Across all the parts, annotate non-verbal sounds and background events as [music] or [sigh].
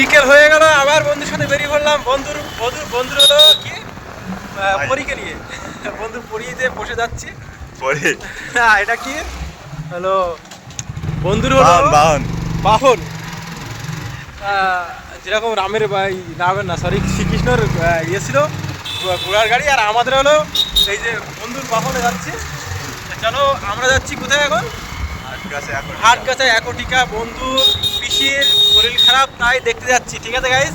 বিকেল হয়ে গেল আবার বন্ধুর সাথে বেরিয়ে পড়লাম। বন্ধুর বন্ধুর বন্ধুর হলো কি? পরীকে নিয়ে। বন্ধুর পরিয়ে বসে যাচ্ছি। পরে। না এটা কি? হলো বন্ধুর হলো বাহন বাহন। যেরকম রামের ভাই রামের না সরি শ্রীকৃষ্ণর ইয়ে ছিল ঘোড়ার গাড়ি আর আমাদের হলো এই যে বন্ধুর বাহনে যাচ্ছি। চলো আমরা যাচ্ছি কোথায় এখন? হাট গাছে একটিকা বন্ধু পিসির শরীর খারাপ, তাই দেখতে যাচ্ছি, ঠিক আছে গাইজ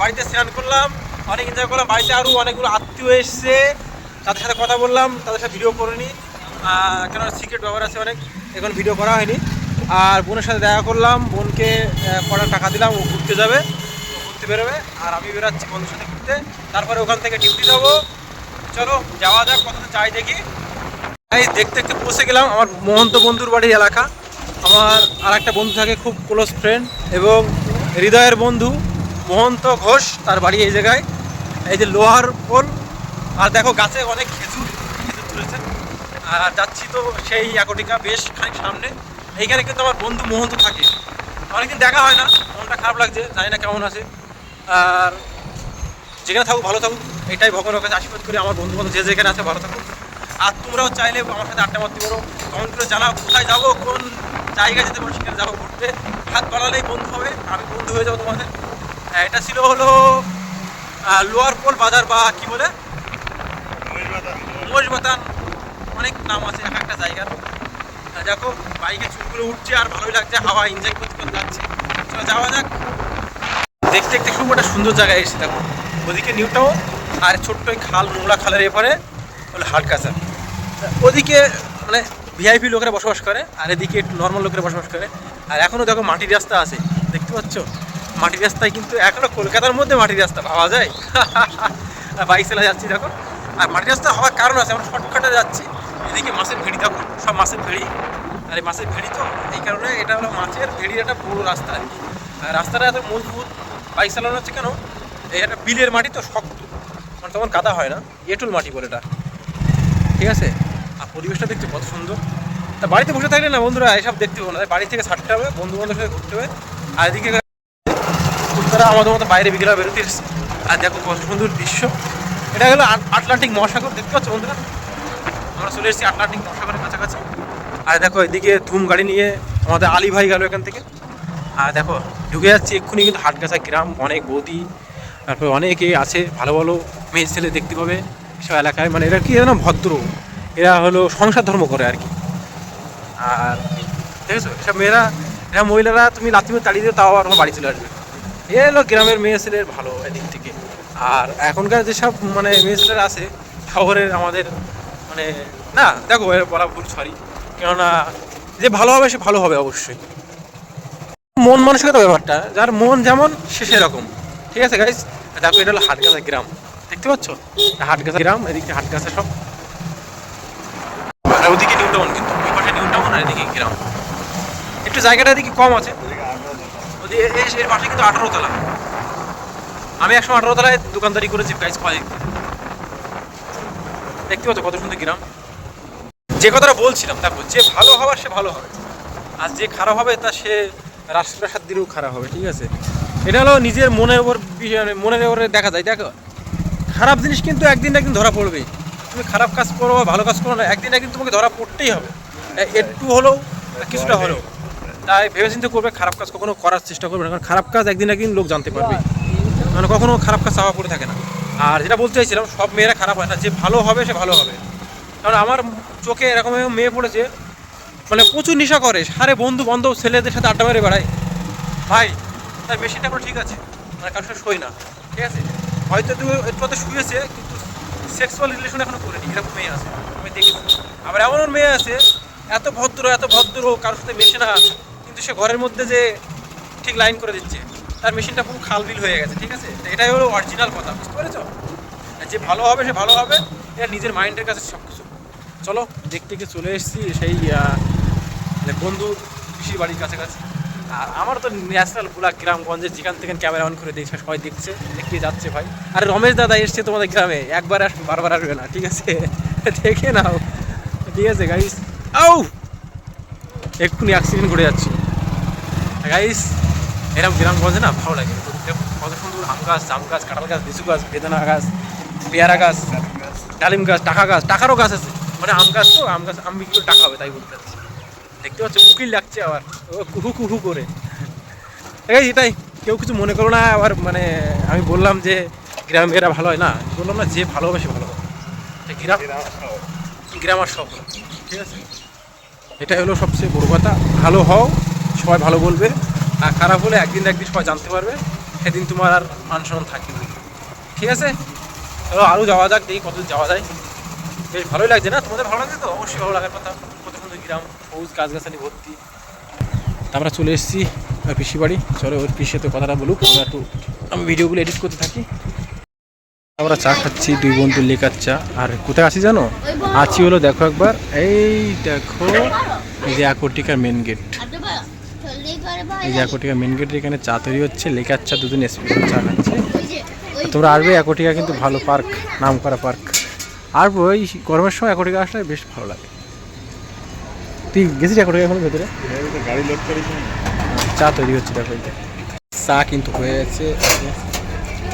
বাড়িতে স্নান করলাম, অনেক এনজয় করলাম। বাড়িতে আরও অনেকগুলো আত্মীয় এসছে, তাদের সাথে কথা বললাম, তাদের সাথে ভিডিও করে নিই কেন সিক্রেট ব্যাপার আছে অনেক, এখন ভিডিও করা হয়নি। আর বোনের সাথে দেখা করলাম, বোনকে কটা টাকা দিলাম, ও ঘুরতে যাবে, ও ঘুরতে বেরোবে। আর আমি বেরোচ্ছি বন্ধুর সাথে ঘুরতে। তারপরে ওখান থেকে ডিউটি যাব। চলো, যাওয়া যাক, কতটা চাই দেখি। দেখতে দেখতে পৌঁছে গেলাম আমার মহন্ত বন্ধুর বাড়ির এলাকা। আমার আর একটা বন্ধু থাকে, খুব ক্লোজ ফ্রেন্ড এবং হৃদয়ের বন্ধু মহন্ত ঘোষ, তার বাড়ি এই জায়গায়। এই যে লোহার পোল, আর দেখো গাছে অনেক খেজুর খেজুর তুলেছে আর যাচ্ছি তো সেই একটিকা বেশ খানিক সামনে। এইখানে কিন্তু আমার বন্ধু মহন্ত থাকে। অনেকদিন দেখা হয় না, মনটা খারাপ লাগছে, জানি না কেমন আছে। আর যেখানে থাকুক, ভালো থাকুক, এটাই ভগবানের কাছে আশীর্বাদ করি। আমার বন্ধু বান্ধব যে যেখানে আছে, ভালো থাকুক। আর তোমরাও চাইলে আমার সাথে আড্ডা মারতে পারো। কমেন্ট করে জানাও, কোথায় যাব, কোন জায়গায় যেতে পারো সেখানে যাব ঘুরতে। হাত বাড়ালেই বন্ধু হবে আমি বন্ধু হয়ে যাব তোমাদের। হ্যাঁ, এটা ছিল হলো লোয়ার পোল বাজার বা কি বলে? মহিষবাতান অনেক নাম আছে এক একটা জায়গার। দেখো বাইকে চুলগুলো উঠছে আর ভালোই লাগছে হাওয়া এনজয় করতে করতে যাচ্ছে। চলো যাওয়া যাক। দেখতে দেখতে খুব একটা সুন্দর জায়গায় এসে দেখো। ওদিকে নিউ টাউন আর ছোট্ট খাল নোংরা খালের এপারে হলো হাটকাছা ওদিকে মানে ভিআইপি লোকেরা বসবাস করে, আর এদিকে একটু নর্মাল লোকেরা বসবাস করে। আর এখনও দেখো মাটির রাস্তা আছে, দেখতে পাচ্ছ? মাটির রাস্তায় কিন্তু এখনও কলকাতার মধ্যে মাটির রাস্তা, ভাবা যায়? [laughs] আর বাইক চালা যাচ্ছি দেখো। আর মাটির রাস্তা হওয়ার কারণ আছে, আমরা শর্টকাটে যাচ্ছি। এদিকে মাছের ভেড়ি, দেখো, সব মাছের ভেড়ি। আর এই মাছের ভেড়ি তো, এই কারণে এটা হলো মাছের ভেড়ির একটা পুরো রাস্তা আর কি। আর রাস্তাটা এত মজবুত বাইক চালানো হচ্ছে কেন? এই একটা বিলের মাটি তো শক্ত মানে তখন কাদা হয় না, এঁটুল মাটি বলে এটা। ঠিক আছে? আর পরিবেশটা দেখতে কত সুন্দর। তা বাড়িতে বসে থাকলে না বন্ধুরা এসব দেখতে হবে না। তাই বাড়ি থেকে ছাড়তে হবে বন্ধু বান্ধবের সাথে ঘুরতে হবে। আর এদিকে তারা আমাদের মতো বাইরে বিকেলা বেরোতে এসেছে। আর দেখো কত সুন্দর দৃশ্য। এটা হলো আটলান্টিক মহাসাগর, দেখতে পাচ্ছ বন্ধুরা? আমরা চলে এসেছি আটলান্টিক মহাসাগরের কাছাকাছি। আর দেখো এদিকে ধুম গাড়ি নিয়ে আমাদের আলী ভাই গেল এখান থেকে। আর দেখো ঢুকে যাচ্ছি এক্ষুনি কিন্তু হাটগাছা গ্রাম, অনেক বৌদি, তারপরে অনেকে আছে, ভালো ভালো মেয়ে ছেলে দেখতে পাবে। সব এলাকায় মানে এরা কি যেন ভদ্র। এরা হলো সংসার ধর্ম করে আর কি। আর দেখেছ এসব মেয়েরা, এরা মহিলারা, তুমি লাথি মেরে তাড়িয়ে দিও, তাও আর বাড়ি চলে আসবে। এ হলো গ্রামের মেয়ে ছেলের ভালো এদিক থেকে। আর এখনকার যেসব মানে মেয়ে ছেলেরা আছে, শহরের আমাদের মানে না, দেখো বলা ভুল সরি কেননা, যে ভালো হবে, সে ভালো হবে অবশ্যই। মন মানসিকতা ব্যাপারটা, যার মন যেমন, সে সেরকম। ঠিক আছে গাইজ দেখো, এটা হলো হাটগাছা গ্রাম। দেখতে পাচ্ছ? হাটগাছা গ্রাম, এদিকে হাটগাছা সব। আর ওদিকে নিউ টাউন কিন্তু। ওই পাশে নিউ টাউন আর এদিকে গ্রাম একটু জায়গাটা এদিকে কম আছে। এর পাশে কিন্তু আঠারো তলা। আমি একশো আঠারো তলায় দোকানদারি করেছি গাইজ কয়েক দেখতে পাচ্ছ কত সুন্দর গ্রাম। যে কথাটা বলছিলাম, দেখো, যে ভালো হওয়ার সে ভালো হবে। আর যে খারাপ হবে, তা সে রাষ্ট্রপ্রাসাদ দিলেও খারাপ হবে, ঠিক আছে? এটা হলো নিজের মনের বিষয়- মানে মনের উপরে দেখা যায়, দেখো? খারাপ জিনিস কিন্তু একদিন একদিন ধরা পড়বে তুমি খারাপ কাজ করো বা ভালো কাজ করো না একদিন না একদিন তোমাকে ধরা পড়তেই হবে। একটু হলেও কিছুটা হলেও। তাই ভেবে চিন্তে করবে খারাপ কাজ কখনো করার চেষ্টা করবে না কারণ খারাপ কাজ একদিন না একদিন লোক জানতে পারবে। মানে কখনো খারাপ কাজ চাওয়া পড়ে থাকে না। আর যেটা বলতে চাইছিলাম সব মেয়েরা খারাপ হয় না যে ভালো হবে সে ভালো হবে। কারণ আমার চোখে এরকম মেয়ে পড়েছে মানে প্রচুর নেশা করে সারে বন্ধু বান্ধব ছেলেদের সাথে আড্ডা মেরে বেড়ায়। ভাই তার মেশিনটা কোনো ঠিক আছে মানে কারোর সাথে শোয় না ঠিক আছে? হয়তো তুমি একটু শুয়েছে সেক্সুয়াল রিলেশন এখনও করেনি, এরকম মেয়ে আছে, আমি দেখি। আবার এমন মেয়ে আছে, এত ভদ্র এত ভদ্র, কারোর সাথে মেশে না, কিন্তু সে ঘরের মধ্যে যে ঠিক লাইন করে দিচ্ছে, তার মেশিনটা পুরো খালবিল হয়ে গেছে, ঠিক আছে? এটাই হলো অরিজিনাল কথা, বুঝতে পেরেছ? যে ভালো হবে, সে ভালো হবে, এটা নিজের মাইন্ডের কাছে সব কিছু চলো, দেখতে দেখতে চলে এসেছি সেই মানে বন্ধু পিসির বাড়ির কাছাকাছি। আর আমার তো ন্যাশনাল পুরা গ্রামগঞ্জে যেখান থেকে ক্যামেরা অন করে দিয়েছে সবাই দেখছে, দেখতে যাচ্ছে ভাই। আর রমেশ দাদা এসছে তোমাদের গ্রামে, একবার আসবে, বারবার আসবে না, ঠিক আছে? [laughs] দেখে নাও। ঠিক আছে গাইস আউ! এক্ষুনি অ্যাক্সিডেন্ট ঘটে যাচ্ছে। গাইস এরকম গ্রামগঞ্জে না ভালো লাগে। কত সুন্দর আম গাছ, জাম গাছ, কাঁঠাল গাছ, লিচু গাছ, বেদানা গাছ, পেয়ারা গাছ, ডালিম গাছ, টাকা গাছ, টাকারও গাছ আছে। মানে আম গাছ তো, আম গাছ, আম বিক্রি টাকা হবে, তাই বলতে দেখতে পাচ্ছ, উকিল লাগছে আবার। কুহু কুহু করে। এটাই কেউ কিছু মনে করো না, আবার মানে আমি বললাম যে গ্রাম এরা ভালো হয় না। বললাম না, যে ভালোবাসে ভালো গ্রাম গ্রাম আর সব। ঠিক আছে? এটাই হলো সবচেয়ে বড় কথা। ভালো হও, সবাই ভালো বলবে। আর খারাপ হলে একদিন একদিন সবাই জানতে পারবে। সেদিন তোমার আর মান সম্মান থাকবে ঠিক আছে? আরও যাওয়া যাক, দেখি কত যাওয়া যায়। বেশ ভালোই লাগছে না? তোমাদের ভালো লাগছে তো? অবশ্যই ভালো লাগার কথা। কত সুন্দর গ্রাম সবুজ গাছগাছালি ভর্তি। আমরা চলে এসেছি পিসি বাড়ি। চলো ওর পিসির তো কথাটা বলুক। আমরা একটু আমি ভিডিওগুলো এডিট করতে থাকি। আমরা চা খাচ্ছি দুই বন্ধু লেখার চা। আর কোথায় আছি জানো? আছি হলো দেখো একবার। এই দেখো এই যে আকর্টিকার মেন গেট এই যে আকর্টিকার মেন গেটের এখানে চা তৈরি হচ্ছে। লেকার চা দুদিন স্পেশাল চা খাচ্ছে। আর তোমরা আসবে একটিকা কিন্তু ভালো পার্ক নাম করা পার্ক। আর ওই গরমের সময় একটিকা আসলে বেশ ভালো লাগে। তুই গেছিস একটিকা এখন ভেতরে? চা তৈরি হচ্ছে, দেখো চা কিন্তু হয়ে গেছে এই যে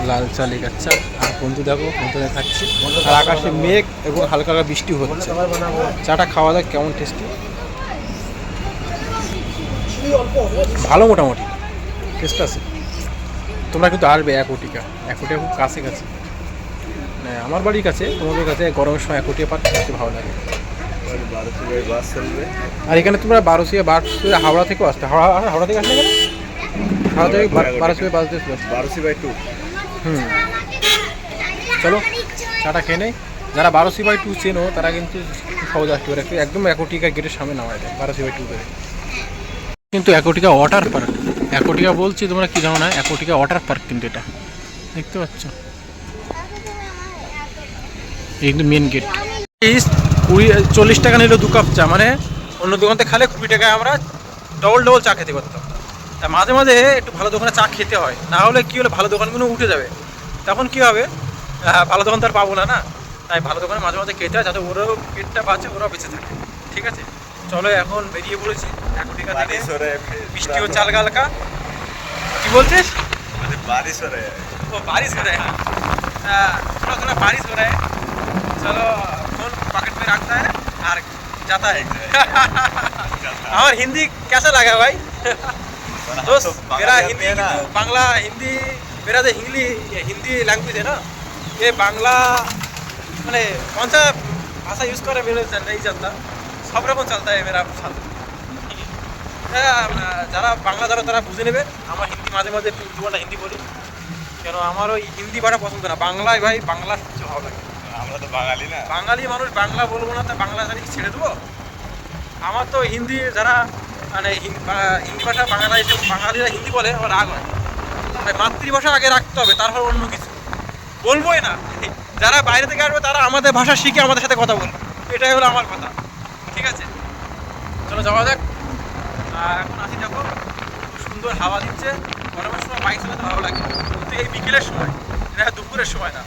লাল চা চা আর বন্ধু, দেখো বন্ধু খাচ্ছি। আর আকাশে মেঘ এবং হালকা হালকা বৃষ্টি হচ্ছে। চাটা খাওয়া দাওয়া কেমন টেস্টি ভালো মোটামুটি। টেস্ট আছে। তোমরা কিন্তু আসবে এক কোটিকা এক কোটিকা খুব কাছে কাছে আমার বাড়ির কাছে, তোমাদের কাছে গরমের সময় এক কোটিকা পার্ক দেখতে ভালো লাগে। বারোশো আর এখানে তোমরা বারোশিয়া বারোশিয়া হাওড়া থেকেও আসতে, হাওড়া হাওড়া থেকে আসলে হাওড়া থেকে বারোশিয়া বাস দিয়ে আসতে। বাই টু হুম। চলো, চাটা খেয়ে নেই। যারা বারোশি বাই টু চেনো, তারা কিন্তু খুব সহজে আসতে পারে। একদম একটিকা গেটের সামনে নামায় দেয় বারোশি বাই টু করে। কিন্তু একটিকা ওয়াটার পার্ক একটিকা বলছি, তোমরা কি জানো না একটিকা ওয়াটার পার্ক কিন্তু এটা। দেখতে পাচ্ছ? এই মেন গেট কুড়ি চল্লিশ টাকা নিল দু কাপ চা। মানে অন্য দোকানতে খালে কুড়ি টাকায় আমরা ডবল ডবল চা খেতে পারতাম। তা মাঝে মাঝে একটু ভালো দোকানে চা খেতে হয়। না হলে কী হলে ভালো দোকানগুলো উঠে যাবে। তখন কী হবে? ভালো দোকান তো আর পাবো না না? তাই ভালো দোকানে মাঝে মাঝে খেতে হয় যাতে ওরাও পেটটা বাঁচে ওরাও বেঁচে থাকে। ঠিক আছে? চলো এখন বেরিয়ে পড়েছি। এখন থেকে বৃষ্টি হচ্ছে হালকা হালকা কি বলছিস? বারিশ ও বারিশ হো রা হ্যাঁ থোড়া থোড়া বারিশ হো चलो फोन पॉकेट में रखता है और जाता है हमार हिंदी कैसा लगा भाई दोस्त मेरा हिंदी কিন্তু বাংলা হিন্দি मेरा जो हिंदी हिंदी लैंग्वेज है ना ये बांग्ला মানে कौन सा भाषा यूज़ करे मेरे से नहीं जानता सब रकम चलता है मेरा साथ ঠিক আছে? হ্যাঁ, যারা বাংলা যারা তারা বুঝে নেবে আমার হিন্দি মাঝে মাঝে একটু দুয়াটা হিন্দি বলি কেন আমার ওই হিন্দি ভাষা পছন্দ না বাংলায় ভাই বাংলা সবচেয়ে ভালো লাগে আমরা তো বাঙালি না। বাঙালি মানুষ বাংলা বলব না, তা বাংলা জানি ছেড়ে দেবো? আমার তো হিন্দি যারা মানে হিন্দি ভাষা এসে বাঙালিরা হিন্দি বলে, আমার রাগ হয়। তাই মাতৃভাষা আগে রাখতে হবে, তারপর অন্য কিছু। বলবোই না। যারা বাইরে থেকে আসবে, তারা আমাদের ভাষা শিখে আমাদের সাথে কথা বলবে। এটাই হলো আমার কথা। ঠিক আছে? চলো যাওয়া যাক। এখন আসি দেখো। সুন্দর হাওয়া দিচ্ছে। গরমের সময় বাইক চালাতে ভালো লাগে। এই বিকেলের সময়, এটা দুপুরের সময় না।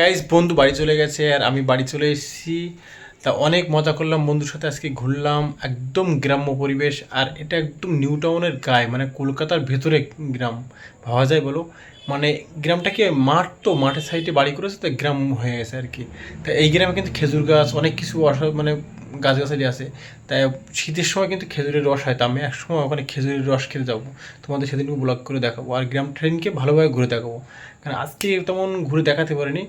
গাইজ বন্ধু বাড়ি চলে গেছে আর আমি বাড়ি চলে এসেছি। তা অনেক মজা করলাম, বন্ধুর সাথে আজকে ঘুরলাম, একদম গ্রাম্য পরিবেশ আর এটা একদম নিউ টাউনের গায়ে মানে কলকাতার ভেতরে গ্রাম, ভাবা যায় বলো। মানে গ্রামটাকে মাঠ তো, মাঠের সাইডে বাড়ি করেছে, তো গ্রাম হয়ে গেছে আর কি। তা এই গ্রামে কিন্তু খেজুর গাছ, অনেক কিছু অসা- মানে গাছগাছালি আছে, তাই শীতের সময় কিন্তু খেজুরের রস হয়। তা আমি এক সময় ওখানে খেজুরের রস খেতে যাব। তোমাদের সেদিন ব্লগ করে দেখাবো। আর গ্রাম ট্রেনকে ভালোভাবে ঘুরে দেখাবো। কারণ আজকে তেমন ঘুরে দেখাতে পারিনি।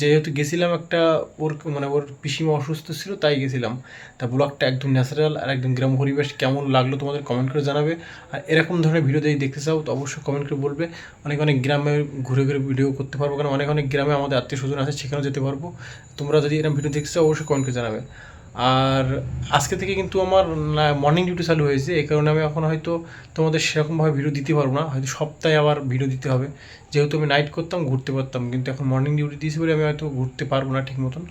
যেহেতু গেছিলাম একটা, ওর মানে ওর পিসিমা অসুস্থ ছিল, তাই গেছিলাম। তা ব্লগটা একদম ন্যাচারাল আর একদম গ্রাম পরিবেশ কেমন লাগল তোমাদের কমেন্ট করে জানাবে। আর এরকম ধরনের ভিডিও যদি দেখতে চাও, তো অবশ্যই কমেন্ট করে বলবে। অনেক অনেক গ্রামে ঘুরে ঘুরে ভিডিও করতে পারব। কারণ অনেক অনেক গ্রামে আমাদের আত্মীয় স্বজন আছে, সেখানেও যেতে পারব। তোমরা যদি এরকম ভিডিও দেখতে চাও, অবশ্যই কমেন্ট করে জানাবে। আর আজকে থেকে কিন্তু আমার মর্নিং ডিউটি চালু হয়েছে, এই কারণে আমি এখন হয়তো তোমাদের সেরকমভাবে ভিডিও দিতে পারব না। হয়তো সপ্তাহে আবার ভিডিও দিতে হবে। যেহেতু আমি নাইট করতাম, ঘুরতে পারতাম, কিন্তু এখন মর্নিং ডিউটি দিয়েছি বলে আমি হয়তো ঘুরতে পারব না ঠিক মতন।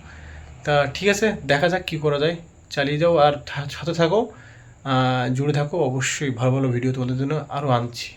তা ঠিক আছে, দেখা যাক কী করা যায়। চালিয়ে যাও আর সাথে থাকো। জুড়ে থাকো। অবশ্যই ভালো ভালো ভিডিও তোমাদের জন্য আরও আনছি।